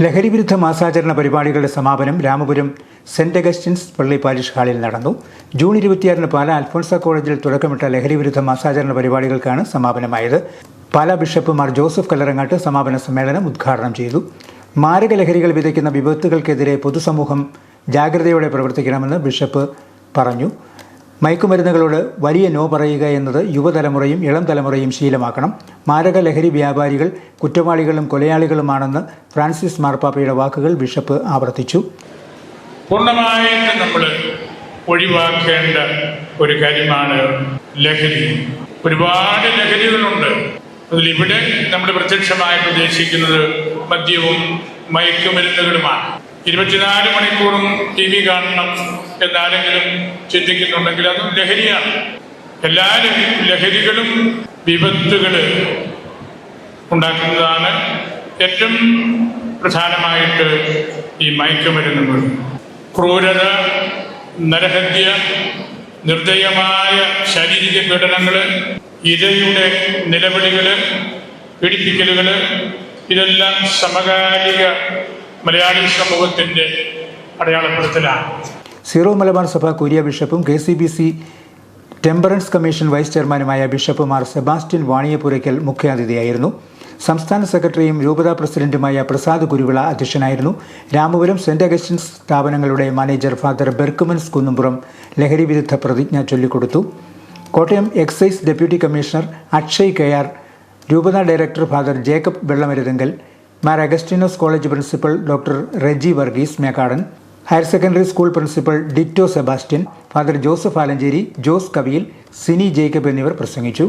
ലഹരിവിരുദ്ധ മാസാചരണ പരിപാടികളുടെ സമാപനം രാമപുരം സെന്റ് അഗസ്റ്റിൻസ് പള്ളി പാരിഷ് ഹാളിൽ നടന്നു. ജൂൺ ഇരുപത്തിയാറിന് പാല അൽഫോൺസ കോളേജിൽ തുടക്കമിട്ട ലഹരി വിരുദ്ധ മാസാചരണ പരിപാടികൾക്കാണ് സമാപനമായത്. പാല ബിഷപ്പ് മാർ ജോസഫ് കല്ലറങ്ങാട്ട് സമാപന സമ്മേളനം ഉദ്ഘാടനം ചെയ്തു. മാരക ലഹരികൾ വിതയ്ക്കുന്ന വിപത്തുകൾക്കെതിരെ പൊതുസമൂഹം ജാഗ്രതയോടെ പ്രവർത്തിക്കണമെന്ന് ബിഷപ്പ് പറഞ്ഞു. മയക്കുമരുന്നുകളോട് വലിയ നോ പറയുക എന്നത് യുവതലമുറയും ഇളം തലമുറയും ശീലമാക്കണം. മാരക ലഹരി വ്യാപാരികൾ കുറ്റവാളികളും കൊലയാളികളുമാണെന്ന് ഫ്രാൻസിസ് മാർപ്പാപ്പയുടെ വാക്കുകൾ ബിഷപ്പ് ആവർത്തിച്ചു. പൂർണമായിട്ട് നമ്മൾ ഒഴിവാക്കേണ്ട ഒരു കാര്യമാണ് ലഹരി. ഒരുപാട് ലഹരികളുണ്ട്. അതിലിവിടെ നമ്മൾ പ്രത്യക്ഷമായിട്ട് ഉദ്ദേശിക്കുന്നത് മദ്യവും മയക്കുമരുന്നുകളുമാണ്. ഇരുപത്തിനാല് മണിക്കൂറും ടി വി കാണണം എന്നാരെങ്കിലും ചിന്തിക്കുന്നുണ്ടെങ്കിൽ അതും ലഹരിയാണ്. എല്ലാ ലഹരികളും വിപത്തുകൾ ഉണ്ടാക്കുന്നതാണ് ഏറ്റവും പ്രധാനമായിട്ട് ഈ മയക്കുമരുന്നുകൾ ക്രൂരത നരഹത്യ നിർദ്ദയമായ ശാരീരിക പീഡനങ്ങൾ ഇരയുടെ നിലവിളികൾ പീഡിപ്പിക്കലുകൾ ഇതെല്ലാം സമകാലിക മലയാളി സമൂഹത്തിന്റെ അടയാളപ്പെടുത്തലാണ്. സീറോ മലബാർ സഭ കൊരിയ ബിഷപ്പും K C B C temperance commission vice ചെയർമാനുമായ ബിഷപ്പ് മാർ സെബാസ്റ്റ്യൻ വാണിയപുരയ്ക്കൽ മുഖ്യാതിഥിയായിരുന്നു. സംസ്ഥാന സെക്രട്ടറിയും രൂപതാ പ്രസിഡന്റുമായ പ്രസാദ് കുരുവിള അധ്യക്ഷനായിരുന്നു. രാമപുരം സെന്റ് അഗസ്റ്റിൻസ് സ്ഥാപനങ്ങളുടെ മാനേജർ ഫാദർ ബെർക്കുമൻസ് കുന്നുംപുറം ലഹരി വിരുദ്ധ പ്രതിജ്ഞ ചൊല്ലിക്കൊടുത്തു. Kottayam excise deputy commissioner Akshay K R രൂപതാ director father Jacob Vellamaruthungal Mar Augustinose college principal doctor Reji Varghese Mekkadan higher secondary school principal Ditto Sebastian father Joseph Alencherry Jose Kaviyil Cini Jacob എന്നിവർ പ്രസംഗിച്ചു.